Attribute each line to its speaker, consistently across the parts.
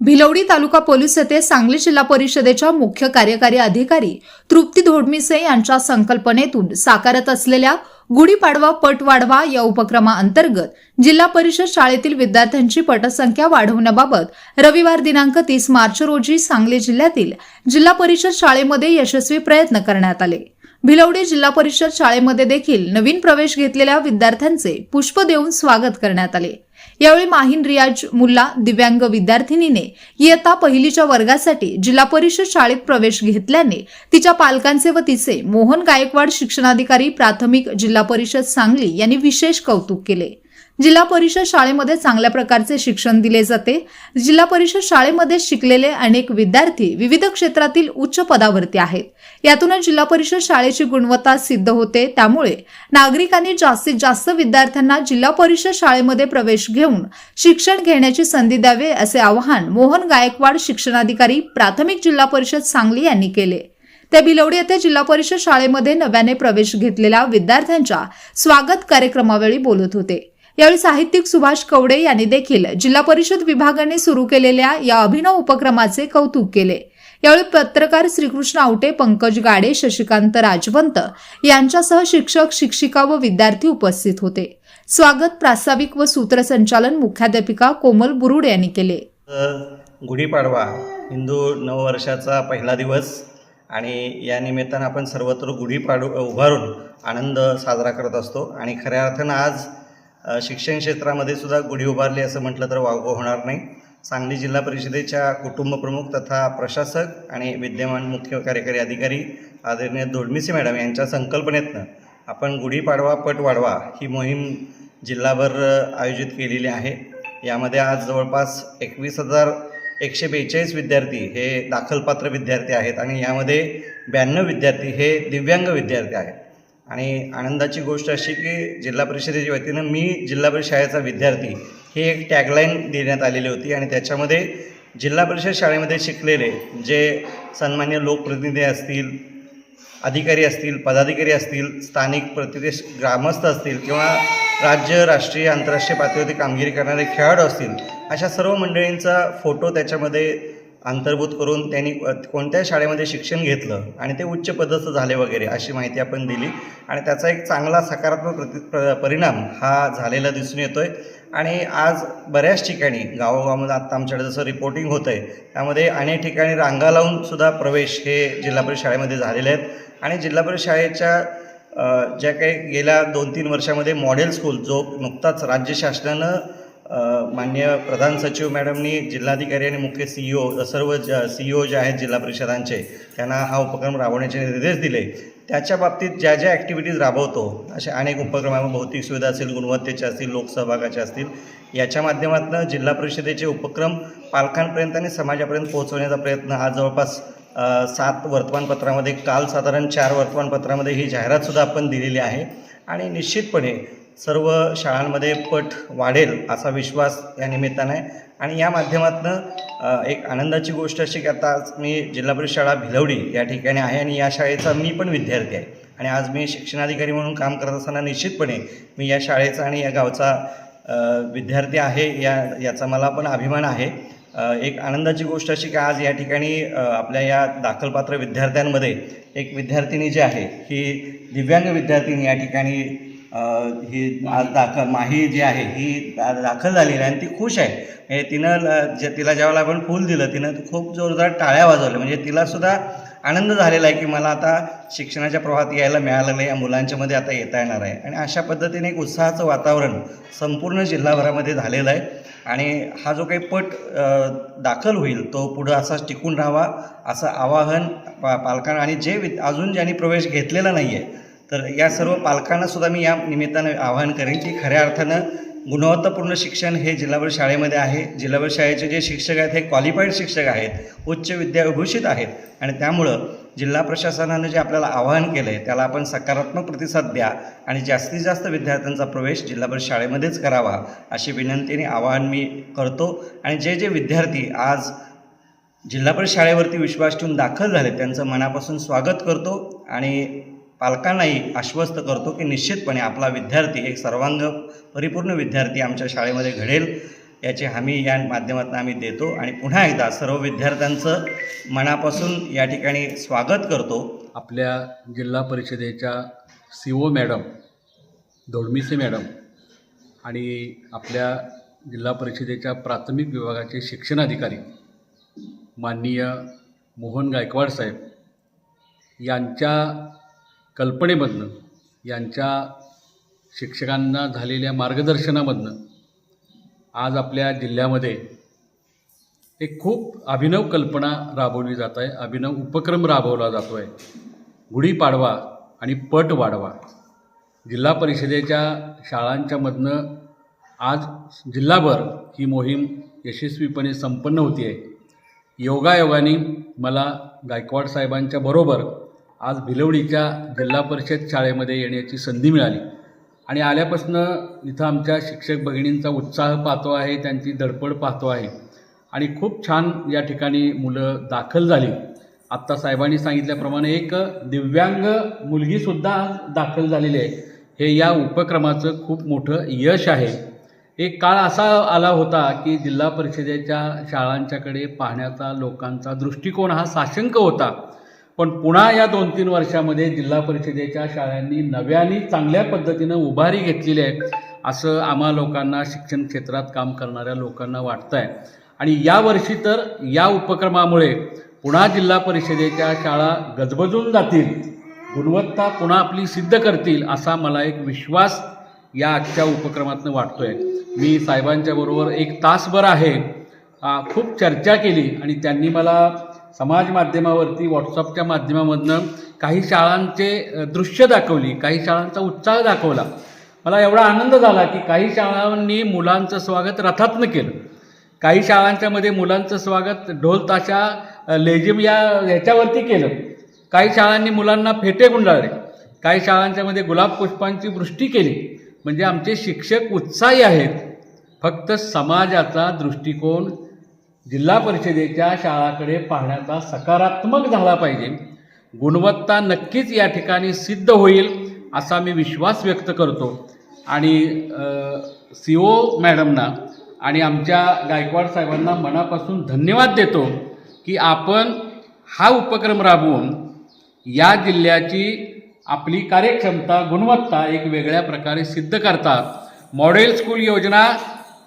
Speaker 1: भिलवडी तालुका पोलीस येथे सांगली जिल्हा परिषदेच्या मुख्य कार्यकारी अधिकारी तृप्ती धोडमिसे यांच्या संकल्पनेतून साकारत असलेल्या गुढीपाडवा पट वाढवा या उपक्रमाअंतर्गत जिल्हा परिषद शाळेतील विद्यार्थ्यांची पटसंख्या वाढवण्याबाबत रविवार दिनांक तीस मार्च रोजी सांगली जिल्ह्यातील जिल्हा परिषद शाळेमध्ये यशस्वी प्रयत्न करण्यात आले. भिलवडी जिल्हा परिषद शाळेमध्ये देखील नवीन प्रवेश घेतलेल्या विद्यार्थ्यांचे पुष्प देऊन स्वागत करण्यात आले. यावेळी माहीन रियाज मुल्ला दिव्यांग विद्यार्थिनीने इयत्ता पहिलीच्या वर्गासाठी जिल्हा परिषद शाळेत प्रवेश घेतल्याने तिच्या पालकांचे व तिचे मोहन गायकवाड शिक्षणाधिकारी प्राथमिक जिल्हा परिषद सांगली यांनी विशेष कौतुक केले. जिल्हा परिषद शाळेमध्ये चांगल्या प्रकारचे शिक्षण दिले जाते. जिल्हा परिषद शाळेमध्ये शिकलेले अनेक विद्यार्थी विविध क्षेत्रातील उच्च पदावरती आहेत. यातूनच जिल्हा परिषद शाळेची गुणवत्ता सिद्ध होते. त्यामुळे नागरिकांनी जास्तीत जास्त विद्यार्थ्यांना जिल्हा परिषद शाळेमध्ये प्रवेश घेऊन शिक्षण घेण्याची संधी द्यावे असे आवाहन मोहन गायकवाड शिक्षणाधिकारी प्राथमिक जिल्हा परिषद सांगली यांनी केले. त्या बिलवडी येथे जिल्हा परिषद शाळेमध्ये नव्याने प्रवेश घेतलेल्या विद्यार्थ्यांच्या स्वागत कार्यक्रमावेळी बोलत होते. यावेळी साहित्यिक सुभाष कवडे यांनी देखील जिल्हा परिषद विभागाने सुरू केलेल्या या अभिनव उपक्रमाचे कौतुक केले. यावेळी पत्रकार श्रीकृष्ण आवटे पंकज गाडे शशिकांत राजवंत यांच्यासह शिक्षक शिक्षिका व विद्यार्थी उपस्थित होते. स्वागत प्रास्ताविक व सूत्रसंचालन मुख्याध्यापिका कोमल बुरुड यांनी केले.
Speaker 2: गुढीपाडवा हिंदू नववर्षाचा पहिला दिवस आणि या निमित्तानं आपण सर्वत्र गुढीपाडू उभारून आनंद साजरा करत असतो. आणि खऱ्या अर्थानं आज शिक्षण क्षेत्रामध्ये सुद्धा गुढी उभारली असं म्हटलं तर वावगं होणार नाही. सांगली जिल्हा परिषदेच्या कुटुंबप्रमुख तथा प्रशासक आणि विद्यमान मुख्य कार्यकारी अधिकारी आदरणीय दोडमिसे मॅडम यांच्या संकल्पनेतनं आपण गुढीपाडवा पट वाढवा ही मोहीम जिल्हाभर आयोजित केलेली आहे. यामध्ये आज जवळपास एकवीस हजार एकशे बेचाळीस विद्यार्थी हे दाखलपात्र विद्यार्थी आहेत आणि यामध्ये ब्याण्णव विद्यार्थी हे दिव्यांग विद्यार्थी आहेत. आणि आनंदाची गोष्ट अशी की जिल्हा परिषदेच्या वतीनं मी जिल्हा परिषद शाळेचा विद्यार्थी ही एक टॅगलाईन देण्यात आलेली होती आणि त्याच्यामध्ये जिल्हा परिषद शाळेमध्ये शिकलेले जे सन्मान्य लोकप्रतिनिधी असतील अधिकारी असतील पदाधिकारी असतील स्थानिक प्रतिदेश ग्रामस्थ असतील किंवा राज्य राष्ट्रीय आंतरराष्ट्रीय पातळीवरती कामगिरी करणारे खेळाडू असतील अशा सर्व मंडळींचा फोटो त्याच्यामध्ये अंतर्भूत करून त्यांनी कोणत्या शाळेमध्ये शिक्षण घेतलं आणि ते उच्च पदस्थ झाले वगैरे अशी माहिती आपण दिली. आणि त्याचा एक चांगला सकारात्मक प्रति प्र परिणाम हा झालेला दिसून येतो आहे आणि आज बऱ्याच ठिकाणी गावोगावामध्ये आत्ता आमच्याकडे जसं रिपोर्टिंग होतं आहे त्यामध्ये अनेक ठिकाणी रांगा लावून सुद्धा प्रवेश हे जिल्हा परिषद शाळेमध्ये झालेले आहेत. आणि जिल्हा परिषद शाळेच्या ज्या काही गेल्या दोन तीन वर्षामध्ये मॉडेल स्कूल जो नुकताच राज्य शासनानं मान्य माननीय प्रधान सचिव मॅडमनी जिल्हाधिकारी आणि मुख्य सी ई ओ सर्व ज सी ई ओ जे आहेत जिल्हा परिषदांचे त्यांना हा उपक्रम राबवण्याचे निर्देश दिले त्याच्या बाबतीत ज्या ज्या ॲक्टिव्हिटीज राबवतो अशा अनेक उपक्रम आहे. भौतिक सुविधा असतील गुणवत्तेच्या असतील लोकसहभागाच्या असतील याच्या माध्यमातून जिल्हा परिषदेचे उपक्रम पालकांपर्यंत आणि समाजापर्यंत पोहोचवण्याचा प्रयत्न आज जवळपास सात वर्तमानपत्रामध्ये काल साधारण चार वर्तमानपत्रामध्ये ही जाहिरातसुद्धा आपण दिलेली आहे आणि निश्चितपणे सर्व शाळांमध्ये पट वाढेल असा विश्वास या निमित्तानं. आहे आणि या माध्यमातून एक आनंदाची गोष्ट अशी की आता आज मी जिल्हा परिषद शाळा भिलवडी या ठिकाणी आहे आणि या शाळेचा मी पण विद्यार्थी आहे. आणि आज मी शिक्षणाधिकारी म्हणून काम करत असताना निश्चितपणे मी या शाळेचा आणि या गावचा विद्यार्थी आहे या याचा मला पण अभिमान आहे. एक आनंदाची गोष्ट अशी की आज या ठिकाणी आपल्या या दाखलपात्र विद्यार्थ्यांमध्ये एक विद्यार्थिनी जी आहे ही दिव्यांग विद्यार्थिनी या ठिकाणी ही आज दाखल माही जी आहे ही दा- दाखल झालेली आहे आणि ती खुश आहे. हे तिनं ल- जे तिला ज्यावेळेला आपण फूल दिलं तिनं खूप जोरदार टाळ्या वाजवल्या. म्हणजे तिलासुद्धा आनंद झालेला आहे की मला आता शिक्षणाच्या प्रवाहात यायला मिळालं नाही या मुलांच्यामध्ये आता येता येणार आहे. आणि अशा पद्धतीने एक उत्साहाचं वातावरण संपूर्ण जिल्हाभरामध्ये झालेलं आहे. आणि हा जो काही पट दाखल होईल तो पुढं असाच टिकून राहावा असं आवाहन पा पालकांना आणि जे वि अजून ज्यांनी प्रवेश घेतलेला नाही आहे तर या सर्व पालकांना सुद्धा मी या निमित्तानं आवाहन करेन की खऱ्या अर्थानं गुणवत्तापूर्ण शिक्षण हे जिल्हाभर शाळेमध्ये आहे. जिल्हाभर शाळेचे जे शिक्षक आहेत हे क्वालिफाईड शिक्षक आहेत उच्च विद्याविभूषित आहेत. आणि त्यामुळं जिल्हा प्रशासनानं जे आपल्याला आवाहन केलं आहे त्याला आपण सकारात्मक प्रतिसाद द्या आणि जास्तीत जास्त विद्यार्थ्यांचा प्रवेश जिल्हाभर शाळेमध्येच करावा अशी विनंती आणि आवाहन मी करतो. आणि जे जे विद्यार्थी आज जिल्हाभर शाळेवरती विश्वास ठेवून दाखल झाले त्यांचं मनापासून स्वागत करतो. आणि पालकांनाही आश्वस्त करतो की निश्चितपणे आपला विद्यार्थी एक सर्वांग परिपूर्ण विद्यार्थी आमच्या शाळेमध्ये घडेल याची हमी या माध्यमातून आम्ही देतो. आणि पुन्हा एकदा सर्व विद्यार्थ्यांचं मनापासून या ठिकाणी स्वागत करतो.
Speaker 3: आपल्या जिल्हा परिषदेच्या C O madam Dodmise madam आणि आपल्या जिल्हा परिषदेच्या प्राथमिक विभागाचे शिक्षणाधिकारी माननीय मोहन गायकवाड साहेब यांच्या कल्पनेमधनं यांच्या शिक्षकांना झालेल्या मार्गदर्शनामधनं आज आपल्या जिल्ह्यामध्ये एक खूप अभिनव कल्पना राबवली जात आहे अभिनव उपक्रम राबवला जातो आहे. गुढीपाडवा आणि पट वाढवा. जिल्हा परिषदेच्या शाळांच्यामधनं आज जिल्हाभर ही मोहीम यशस्वीपणे संपन्न होती आहे योगायोगाने मला गायकवाड साहेबांच्या बरोबर आज भिलवडीच्या जिल्हा परिषद शाळेमध्ये येण्याची संधी मिळाली. आणि आल्यापासनं इथं आमच्या शिक्षक भगिनींचा उत्साह पाहतो आहे त्यांची धडपड पाहतो आहे. आणि खूप छान या ठिकाणी मुलं दाखल झाली. आत्ता साहेबांनी सांगितल्याप्रमाणे एक दिव्यांग मुलगीसुद्धा आज दाखल झालेली आहे. हे या उपक्रमाचं खूप मोठं यश आहे. एक काळ असा आला होता की जिल्हा परिषदेच्या शाळांच्याकडे पाहण्याचा लोकांचा दृष्टिकोन हा साशंक होता. पण पुन्हा या दोन तीन वर्षामध्ये जिल्हा परिषदेच्या शाळांनी नव्याने चांगल्या पद्धतीनं उभारी घेतलेली आहे असं आम्हा लोकांना शिक्षण क्षेत्रात काम करणाऱ्या लोकांना वाटतं आहे आणि यावर्षी तर या उपक्रमामुळे पुन्हा जिल्हा परिषदेच्या शाळा गजबजून जातील गुणवत्ता पुन्हा आपली सिद्ध करतील असा मला एक विश्वास या आजच्या उपक्रमातनं वाटतो आहे मी साहेबांच्या बरोबर एक तासभर आहे खूप चर्चा केली आणि त्यांनी मला समाज माध्यमावरती व्हॉट्सअपच्या माध्यमामधनं काही शाळांचे दृश्य दाखवली काही शाळांचा उत्साह दाखवला. मला एवढा आनंद झाला की काही शाळांनी मुलांचं स्वागत रथातनं केलं. काही शाळांच्यामध्ये मुलांचं स्वागत ढोल ताशा लेझिम या ह्याच्यावरती केलं. काही शाळांनी मुलांना फेटे गुंडाळले. काही शाळांच्यामध्ये गुलाब पुष्पांची वृष्टी केली. म्हणजे आमचे शिक्षक उत्साही आहेत. फक्त समाजाचा दृष्टिकोन जिल्हा परिषदेच्या शाळाकडे पाहण्याचा सकारात्मक झाला पाहिजे. गुणवत्ता नक्कीच या ठिकाणी सिद्ध होईल असा मी विश्वास व्यक्त करतो. आणि सी ओ मॅडमना आणि आमच्या गायकवाड साहेबांना मनापासून धन्यवाद देतो की आपण हा उपक्रम राबवून या जिल्ह्याची आपली कार्यक्षमता गुणवत्ता एक वेगळ्या प्रकारे सिद्ध करतात. मॉडेल स्कूल योजना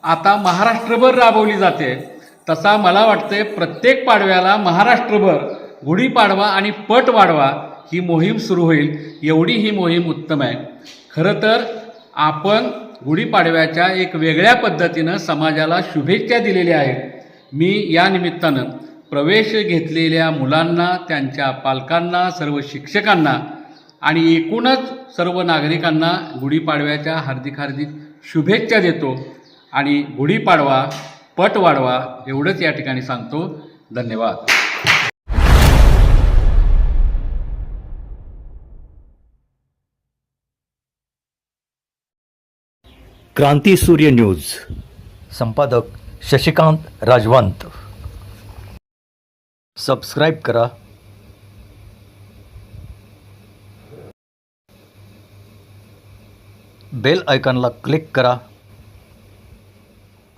Speaker 3: आता महाराष्ट्रभर राबवली जाते. तसा मला वाटते प्रत्येक पाडव्याला महाराष्ट्रभर गुढीपाडवा आणि पट वाढवा ही मोहीम सुरू होईल. एवढी ही मोहीम उत्तम आहे. खरं तर आपण गुढीपाडव्याच्या एक वेगळ्या पद्धतीनं समाजाला शुभेच्छा दिलेल्या आहेत. मी या निमित्तानं प्रवेश घेतलेल्या मुलांना त्यांच्या पालकांना सर्व शिक्षकांना आणि एकूणच सर्व नागरिकांना गुढीपाडव्याच्या हार्दिक हार्दिक शुभेच्छा देतो आणि गुढीपाडवा पट वाढवा एवढंच या ठिकाणी सांगतो. धन्यवाद.
Speaker 4: क्रांती सूर्य न्यूज. संपादक शशिकांत राजवंत. सबस्क्राईब करा. बेल आयकॉनला क्लिक करा.